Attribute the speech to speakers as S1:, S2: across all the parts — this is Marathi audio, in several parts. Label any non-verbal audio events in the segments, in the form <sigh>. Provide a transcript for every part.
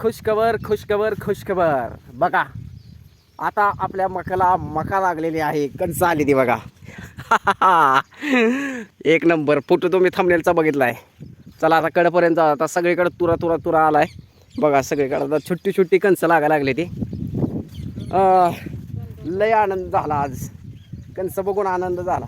S1: खुशखबर खुशखबर खुशखबर. बघा आता आपल्या मकाला मका लागलेली आहे. कंच आली ती बघा. <laughs> एक नंबर. फोटो तुम्ही थंबनेलचा बघितलाय. चला आता कडपर्यंत आता सगळीकडे तुरा तुरा तुरा आलाय. बघा सगळीकडे आता छोटी छोटी कंच लागायला लागली ती. लय आनंद झाला आज. कंच बघून आनंद झाला.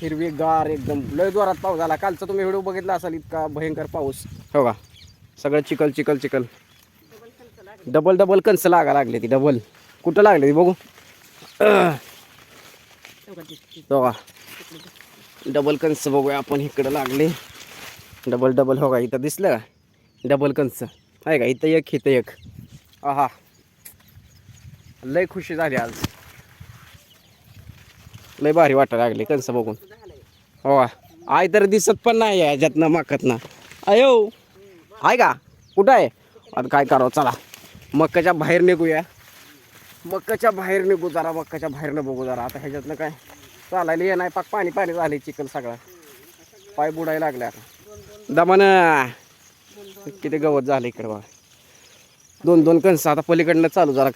S1: हिरवीगार एकदम. लय जोरात पाऊस झाला. कालचा तुम्ही व्हिडिओ बघितला असाल इतका भयंकर पाऊस. हो का? सगळं चिकल चिकल चिकल डबल डबल कंच लागा लागले ती डबल कुठं लागले ती बघू? हो डबल कंच बघूया आपण इकडं लागले. डबल डबल हो का इथं दिसलं का? डबल कंच आहे का इथं एक इथं एक. आहा. लय खुशी झाली आज. लय भारी वाटायला लागले कंस बघून. हो आय तर दिसत पण नाही याच्यातनं ह्याच्यातनं माकतनं. अयो! आहे का? कुठं आहे? आता काय करावं? चला. मक्काच्या बाहेर निघूया. मक्काच्या बाहेर निघू जरा. मक्काच्या बाहेरनं बघू जरा. आता ह्याच्यातनं काय? चालायला ये नाही पाक पाणी पाणी झाले चिखल सगळं. पाय बुडायला लागले आता. दमान. किती गवत झालं इकडे बघा. दोन दोन कणसं आता पलीकडनं चालू जरा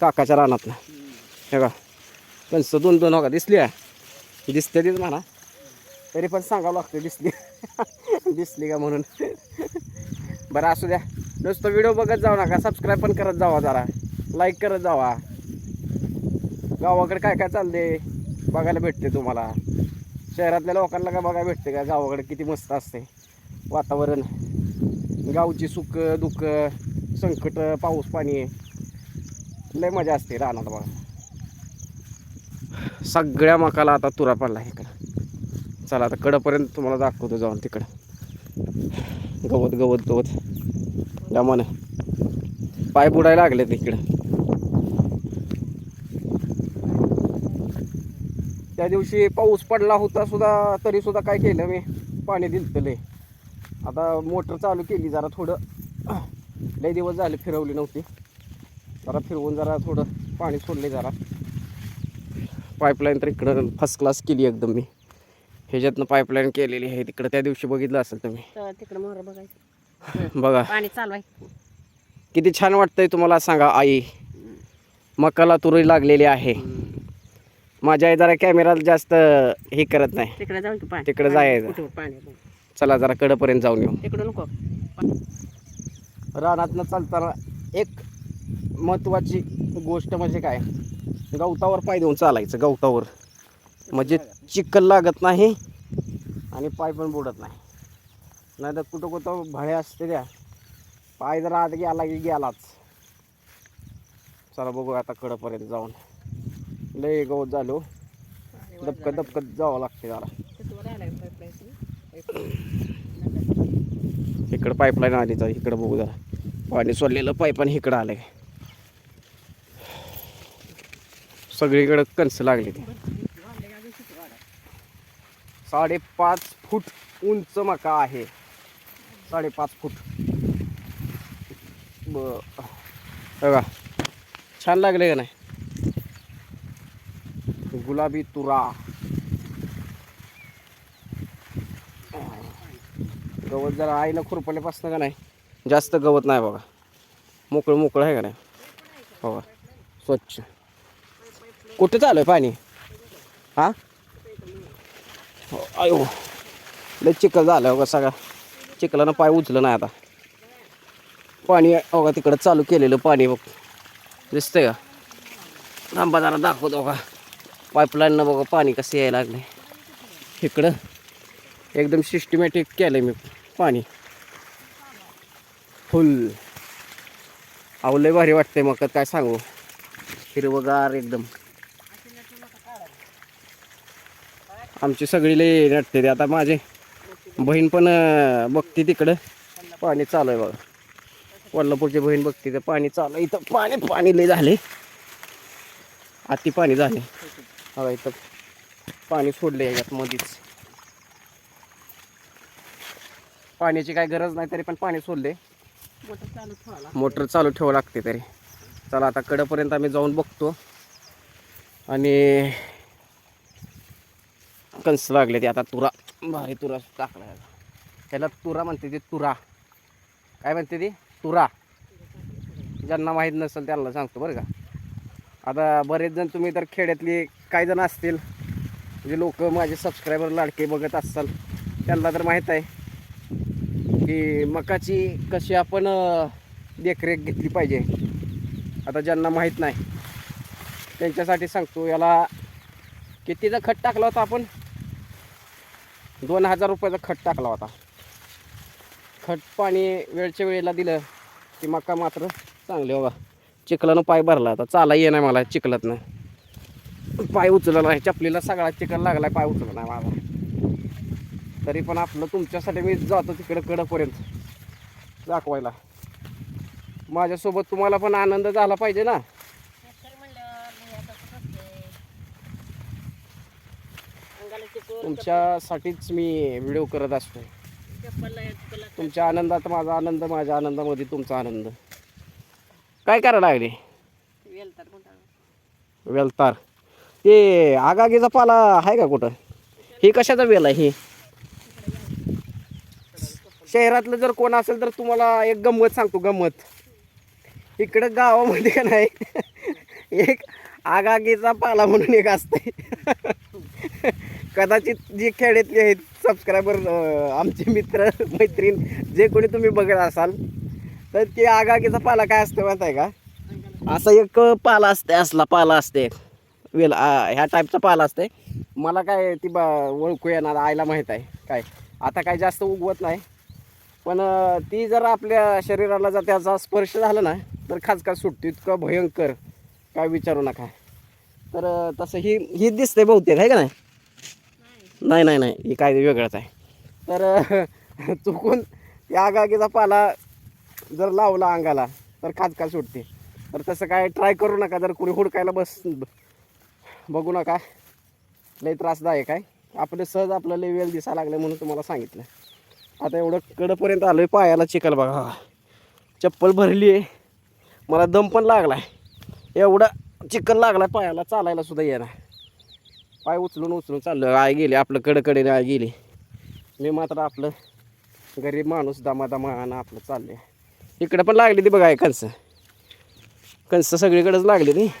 S1: काकाच्या रानातनं. हे का कणसं दोन दोन हो दिसली आहे. दिसते तीच म्हणा. तरी पण सांगावं लागतं दिसली. <laughs> दिसली का म्हणून? बरं असू द्या. नुसतं व्हिडिओ बघत जाऊ नका. सबस्क्राईब पण करत जावा जरा. लाईक करत जावा. गावाकडे काय काय चालते बघायला भेटते तुम्हाला. शहरातल्या लोकांना काय बघायला भेटते का? गावाकडे किती मस्त असते वातावरण. गावची सुख दुःख संकट पाऊस पाणी. लय मजा असते रानात बघा. सगळ्या मकाला आता तुरा पडला इकडं. चला आता कडपर्यंत तुम्हाला दाखवतो जाऊन तिकडं. गवत गवत गवत. दमानं पाय बुडायला लागले तिकडे त्या दिवशी पाऊस पडला होता सुद्धा तरी सुद्धा काय केलं मी? पाणी दिलं आता मोटर चालू केली जरा थोडं. लय दिवस झाले फिरवली नव्हती. जरा फिरवून जरा थोडं पाणी सोडले जरा. पाईपलाईन तर इकडं फर्स्ट क्लास केली एकदम मी. ह्याच्यातनं पाईपलाईन केलेली आहे. तिकडं त्या दिवशी बघितलं असेल तुम्ही.
S2: तिकडं मोहरा बघायचं.
S1: बघा.
S2: पाणी चालू आहे.
S1: किती छान वाटतंय तुम्हाला सांगा आई. मकाला तुरी लागलेली आहे. माझ्या आई जरा कॅमेरा जास्त हे करत नाही.
S2: तिकडे की पाणी
S1: तिकडं जायचं.
S2: कुठं पाणी.
S1: चला जरा कडपर्यंत जाऊन येऊ.
S2: तिकडं नको.
S1: रानातनं चालताना एक महत्त्वाची गोष्ट म्हणजे काय? गवतावर पाय देऊन चालायचं गवतावर. म्हणजे चिखल लागत नाही आणि पाय पण बुडत नाही. नाही तर कुठं कुठं भाळे असते त्या. पाय जर आत गेला की गेलाच. चला बघू आता कडपर्यंत जाऊन. लय गवत झालो दबकत दबकत जावं लागते जरा. इकडं पाईपलाईन आली तर इकडं बघू जरा. पाणी सोडलेलं पाईपाने इकडं आलंय. सगळीकडं कणसं लागली ती. साडेपाच फूट उंच मका आहे. साडेपाच फूट. ब बघा. छान लागले का नाही? गुलाबी तुरा. गवत जरा आईला खुरपल्यापासून का नाही? जास्त गवत नाही बघा. मोकळं मोकळं आहे का नाही? बघा. स्वच्छ. कुठे चालू आहे पाणी? हां? हो, अयो लय चिखल झालं बघा सगळा. चिखलानं पाय उचलं नाही आता. पाणी बघा तिकडं चालू केलेलं पाणी बघ. दिसतंय का? लांबा जरा दाखवतो का? पाईपलाईननं बघा पाणी कसं यायला लागलं इकडं एकदम सिस्टमॅटिक केलं मी पाणी. फुल. आवलंय भारी वाटतंय मग काय सांगू. हिरवगार एकदम. आमची सगळी लई नटते ते आता माझे बहीण पण बघते तिकडं. पाणी चालू आहे बघा. कोल्हापूरची बहीण बघते तर पाणी चालू आहे. इथं पाणी पाणी लय झाले. अति पाणी झाले. बघा इथं पाणी सोडले याच्यात मधीच. पाण्याची काय गरज नाही तरी पण पाणी सोडले
S2: मोटर चालू
S1: ठेवावं लागते तरी. चला आता कडपर्यंत आम्ही जाऊन बघतो. आणि कंस लागले ते आता तुरा. भारी तुरा टाकला त्याला तुरा म्हणते ते तुरा. काय म्हणते ती? तुरा. ज्यांना माहीत नसेल त्यांना सांगतो बरं का. आता बरेच जण तुम्ही तर खेड्यातली काही जण असतील जे लोक माझे सबस्क्रायबर लाडके बघत असाल त्यांना तर माहीत आहे की मकाची कशी आपण देखरेख घेतली पाहिजे. आता ज्यांना माहीत नाही त्यांच्यासाठी सांगतो याला कितीचा खत टाकला होता आपण? दोन हजार रुपयाचा खत टाकला होता. खत पाणी वेळच्या वेळेला दिलं की मका मात्र चांगली बघा चिखलानं पाय भरला आता. चाला ये नाही मला चिखलातनं. पाय उचलला नाही. चपलीला सगळा चिखल लागला पाय उचलला नाही माझा तरी पण आपलं तुमच्यासाठी मी जातो तिकडं कडपर्यंत. दाखवायला. माझ्यासोबत तुम्हाला पण आनंद झाला पाहिजे ना. तुमच्यासाठीच मी व्हिडिओ करत असतो. तुमच्या आनंदात माझा आनंद माझ्या आनंदामध्ये तुमचा आनंद. काय करायला लागले? वेलतार. ते आगागीचा पाला आहे का कुठं? ही कशाचा वेल आहे ही? शहरातलं जर कोण असेल तर तुम्हाला एक गंमत सांगतो गंमत. इकडं गावामध्ये का नाही एक आगागीचा पाला म्हणून एक असते कदाचित जे खेड्यातले आहेत सबस्क्रायबर आमचे मित्र <laughs> मैत्रीण जे कोणी तुम्ही बघत असाल तर ते आगागीचा पाला काय असतो माहीत आहे का? असा एक पाला असते असला पाला असते वेल ह्या टाईपचा पाला असते मला काय ती बा ओळखू येणार आईला माहीत आहे काय. आता काय जास्त उगवत नाही. पण ती जर आपल्या शरीराला जर त्याचा स्पर्श झाला ना तर खासखास सुटते इतकं भयंकर काय विचारू नका. तर तसं ही ही दिसते बहुतेक आहे का नाही? नाही नाही नाही. ही काय वेगळंच आहे. तर <laughs> चुकून या आगागीचा पाला जर लावला अंगाला तर खाजका सुटते. तर तसं काय ट्राय करू नका. जर कुणी हुडकायला बस बघू नका. लई त्रासदायक आहे. आपले सहज आपलं लई वेळ दिसायला लागलं म्हणून तुम्हाला सांगितलं. आता एवढं कडपर्यंत आलो आहे पायाला चिखल बघा. चप्पल भरली आहे मला दम पण लागला आहे एवढा चिखल लागला आहे पायाला चालायला सुद्धा येणार पाय उचलून उचलून चाललं आय गेली आपलं कडकडेने आय गेली. मी मात्र आपलं गरीब माणूस दमा दमा आणि आपलं चाललं आहे इकडं पण लागली ती बघा कंस कंस सगळीकडेच लागली ती.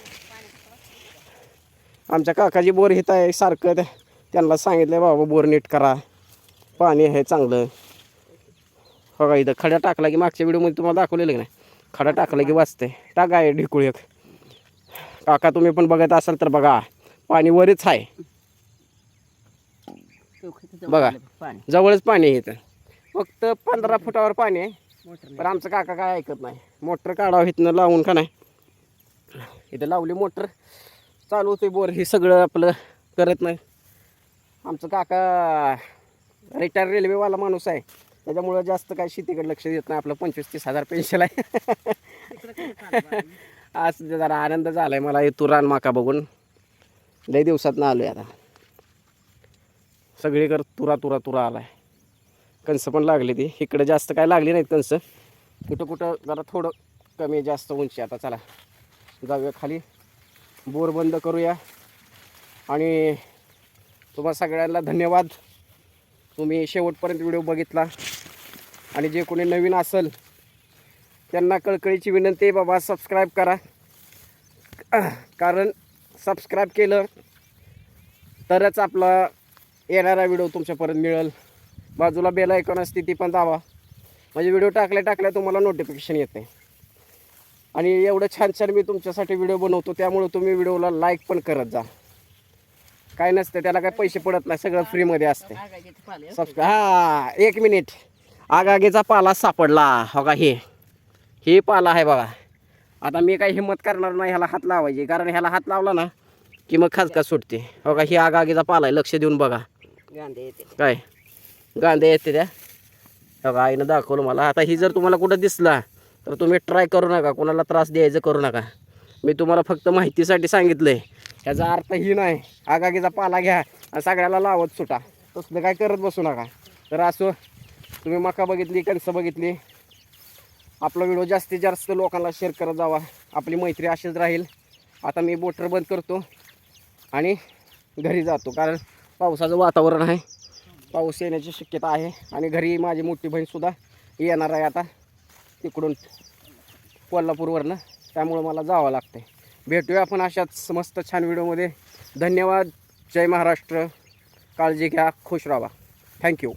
S1: आमच्या काकाची बोर हित आहे सारखं त्या- त्यांना सांगितलं बाबा बोर नीट करा. पाणी आहे चांगलं. बघा इथं खड्या टाकला की मागच्या व्हिडिओमध्ये तुम्हाला दाखवलेलं की नाही? खडा टाकला की वाचते टाका आहे ढिकुळ एक. काका तुम्ही पण बघत असाल तर बघा. पाणी वरच आहे. बघा. जवळच पाणी आहे इथं. फक्त पंधरा फुटावर पाणी आहे. पण आमचं काका काय ऐकत नाही. मोटर काढावं इथनं लावून का नाही? इथं लावली मोटर. चालू होते बोर. हे सगळं आपलं करत नाही. आमचं काका रिटायर रेल्वेवाला माणूस आहे. त्याच्यामुळं जास्त काय शेतीकडे लक्ष देत नाही. आपलं पंचवीस तीस हजार पेन्शन आहे. <laughs> आज जरा आनंद झाला आहे मला. तू रानमाका माका बघून. लई दिवसात ना आलो आहे आता. सगळीकडे तुरा तुरा तुरा आला आहे कणस पण लागली ती. इकडे जास्त काय लागली नाहीत कणस. कुठं कुठं जरा थोडं कमी जास्त उंची. आता चला जाऊया खाली. बोर बंद करूया. आणि तुम्हा सगळ्यांना धन्यवाद. तुम्ही शेवटपर्यंत व्हिडिओ बघितला. आणि जे कोणी नवीन असेल त्यांना कळकळीची विनंती आहे बाबा सबस्क्राईब करा. कारण सबस्क्राईब केलं तरच आपला येणारा व्हिडिओ तुमच्यापर्यंत मिळेल. बाजूला बेल ऐकून असते ती पण दावा म्हणजे व्हिडिओ टाकल्या टाकल्या तुम्हाला नोटिफिकेशन येते आणि एवढं छान छान मी तुमच्यासाठी व्हिडिओ बनवतो त्यामुळे तुम्ही व्हिडिओला लाईक पण करत जा. काय नसतं त्याला काय पैसे पडत नाही सगळं फ्रीमध्ये असते. सबस्क्राईब हा एक मिनिट आगागेचा पाला सापडला. हो का हे. हे पाला आहे बघा. आता मी काही हिंमत करणार नाही ह्याला हात लावायची. कारण ह्याला हात लावला ना की मग खाजका सुटते. हो का ही आगागेचा पाला आहे लक्ष देऊन बघा.
S2: गांधे येते.
S1: काय? गांधे येते त्या. बघा आईनं दाखवलं मला. आता ही जर तुम्हाला कुठं दिसला तर तुम्ही ट्राय करू नका. कोणाला त्रास द्यायचं करू नका. मी तुम्हाला फक्त माहितीसाठी सांगितलं आहे ह्याचा अर्थ ही नाही. आगागीचा पाला घ्या आणि सगळ्याला लावत सुटा. तसलं काय करत बसू नका. तर असो तुम्ही मका बघितली कणसं बघितली आपला व्हिडिओ जास्तीत जास्त लोकांना शेअर करत जावा. आपली मैत्री अशीच राहील. आता मी मोटर बंद करतो आणि घरी जातो. कारण पावसाचं वातावरण आहे. पाऊस येण्याची शक्यता आहे. आणि घरी माझी मोठी बहीणसुद्धा येणार आहे आता तिकडून कोल्हापूरवरनं. त्यामुळं मला जावं लागतंय. भेटूया आपण अशाच मस्त छान व्हिडिओमध्ये. धन्यवाद. जय महाराष्ट्र. काळजी घ्या. खुश राहा. थँक्यू